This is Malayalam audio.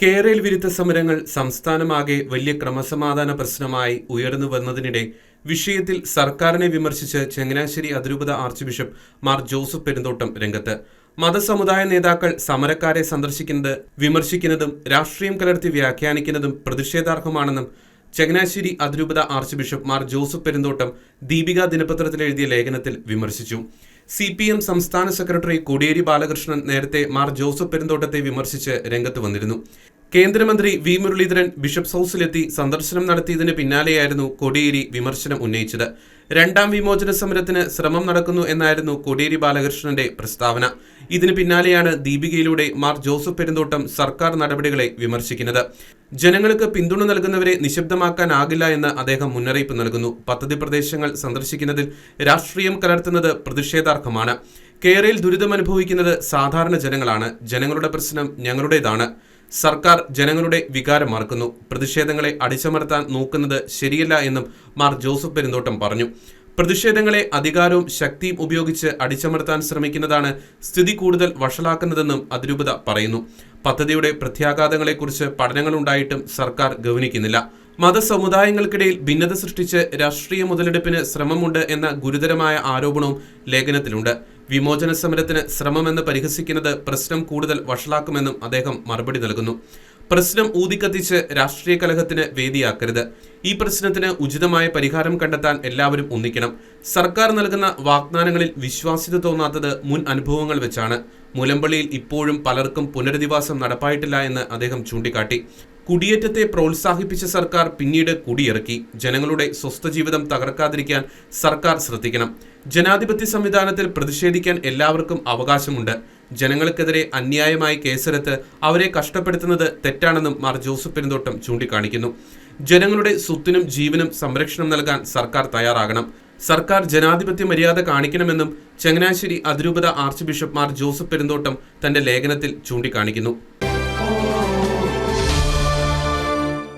കേരയിൽ വിരുദ്ധ സമരങ്ങൾ സംസ്ഥാനമാകെ വലിയ ക്രമസമാധാന പ്രശ്നമായി ഉയർന്നു വന്നതിനിടെ വിഷയത്തിൽ സർക്കാരിനെ വിമർശിച്ച് ചങ്ങനാശ്ശേരി അതിരൂപത archbishop Mar Joseph Perumthottam രംഗത്ത്. മതസമുദായ നേതാക്കൾ സമരക്കാരെ സന്ദർശിക്കുന്നത് വിമർശിക്കുന്നതും രാഷ്ട്രീയം കലർത്തി വ്യാഖ്യാനിക്കുന്നതും പ്രതിഷേധാർഹമാണെന്നും ചങ്ങനാശ്ശേരി അതിരൂപത archbishop Mar Joseph Perumthottam Deepika ദിനപത്രത്തിൽ എഴുതിയ ലേഖനത്തിൽ വിമർശിച്ചു. സി പി എം സംസ്ഥാന സെക്രട്ടറി കോടിയേരി ബാലകൃഷ്ണൻ നേരത്തെ മാർ ജോസഫ് പെരുന്തോട്ടത്തെ വിമർശിച്ച് രംഗത്ത് വന്നിരുന്നു. കേന്ദ്രമന്ത്രി വി മുരളീധരൻ ബിഷപ്സ് ഹൌസിലെത്തി സന്ദർശനം നടത്തിയതിന് പിന്നാലെയായിരുന്നു കോടിയേരി വിമർശനം ഉന്നയിച്ചത്. രണ്ടാം വിമോചന സമരത്തിന് ശ്രമം നടക്കുന്നു എന്നായിരുന്നു കോടിയേരി ബാലകൃഷ്ണന്റെ പ്രസ്താവന. ഇതിന് പിന്നാലെയാണ് ദീപികയിലൂടെ മാർ ജോസഫ് പെരുന്തോട്ടം സർക്കാർ നടപടികളെ വിമർശിക്കുന്നത്. ജനങ്ങൾക്ക് പിന്തുണ നൽകുന്നവരെ നിശബ്ദമാക്കാനാകില്ല എന്ന് അദ്ദേഹം മുന്നറിയിപ്പ് നൽകുന്നു. പദ്ധതി പ്രദേശങ്ങൾ സന്ദർശിക്കുന്നതിൽ രാഷ്ട്രീയം കലർത്തുന്നത് പ്രതിഷേധാർഹമാണ്. കേരളയിൽ ദുരിതമനുഭവിക്കുന്നത് സാധാരണ ജനങ്ങളാണ്. ജനങ്ങളുടെ പ്രശ്നം ഞങ്ങളുടേതാണ്. സർക്കാർ ജനങ്ങളുടെ വികാരം മറക്കുന്നു. പ്രതിഷേധങ്ങളെ അടിച്ചമർത്താൻ നോക്കുന്നത് ശരിയല്ല എന്നും മാർ ജോസഫ് പെരുന്തോട്ടം പറഞ്ഞു. പ്രതിഷേധങ്ങളെ അധികാരവും ശക്തിയും ഉപയോഗിച്ച് അടിച്ചമർത്താൻ ശ്രമിക്കുന്നതാണ് സ്ഥിതി കൂടുതൽ വഷളാക്കുന്നതെന്നും അതിരൂപത പറയുന്നു. പദ്ധതിയുടെ പ്രത്യാഘാതങ്ങളെക്കുറിച്ച് പഠനങ്ങളുണ്ടായിട്ടും സർക്കാർ ഗവനിക്കുന്നില്ല. മതസമുദായങ്ങൾക്കിടയിൽ ഭിന്നത സൃഷ്ടിച്ച് രാഷ്ട്രീയ മുതലെടുപ്പിന് ശ്രമമുണ്ട് എന്ന ഗുരുതരമായ ആരോപണവും ലേഖനത്തിലുണ്ട്. വിമോചന സമരത്തിന് ശ്രമമെന്ന് പരിഹസിക്കുന്നത് പ്രശ്നം കൂടുതൽ വഷളാക്കുമെന്നും അദ്ദേഹം മറുപടി നൽകുന്നു. പ്രശ്നം ഊതിക്കത്തിച്ച് രാഷ്ട്രീയ കലഹത്തിന് വേദിയാക്കരുത്. ഈ പ്രശ്നത്തിന് ഉചിതമായ പരിഹാരം കണ്ടെത്താൻ എല്ലാവരും ഒന്നിക്കണം. സർക്കാർ നൽകുന്ന വാഗ്ദാനങ്ങളിൽ വിശ്വാസ്യത തോന്നാത്തത് മുൻ അനുഭവങ്ങൾ വെച്ചാണ്. മുലമ്പള്ളിയിൽ ഇപ്പോഴും പലർക്കും പുനരധിവാസം നടപ്പായിട്ടില്ല എന്ന് അദ്ദേഹം ചൂണ്ടിക്കാട്ടി. കുടിയേറ്റത്തെ പ്രോത്സാഹിപ്പിച്ച സർക്കാർ പിന്നീട് കുടിയിറക്കി. ജനങ്ങളുടെ സ്വസ്ഥ ജീവിതം തകർക്കാതിരിക്കാൻ സർക്കാർ ശ്രദ്ധിക്കണം. ജനാധിപത്യ സംവിധാനത്തിൽ പ്രതിഷേധിക്കാൻ എല്ലാവർക്കും അവകാശമുണ്ട്. ജനങ്ങൾക്കെതിരെ അന്യായമായി കേസെടുത്ത് അവരെ കഷ്ടപ്പെടുത്തുന്നത് തെറ്റാണെന്നും മാർ ജോസഫ് പെരുന്തോട്ടം ചൂണ്ടിക്കാണിക്കുന്നു. ജനങ്ങളുടെ സ്വത്തിനും ജീവനും സംരക്ഷണം നൽകാൻ സർക്കാർ തയ്യാറാകണം. സർക്കാർ ജനാധിപത്യ മര്യാദ കാണിക്കണമെന്നും ചങ്ങനാശ്ശേരി അതിരൂപത archbishop Mar Joseph Perumthottam തന്റെ ലേഖനത്തിൽ ചൂണ്ടിക്കാണിക്കുന്നു.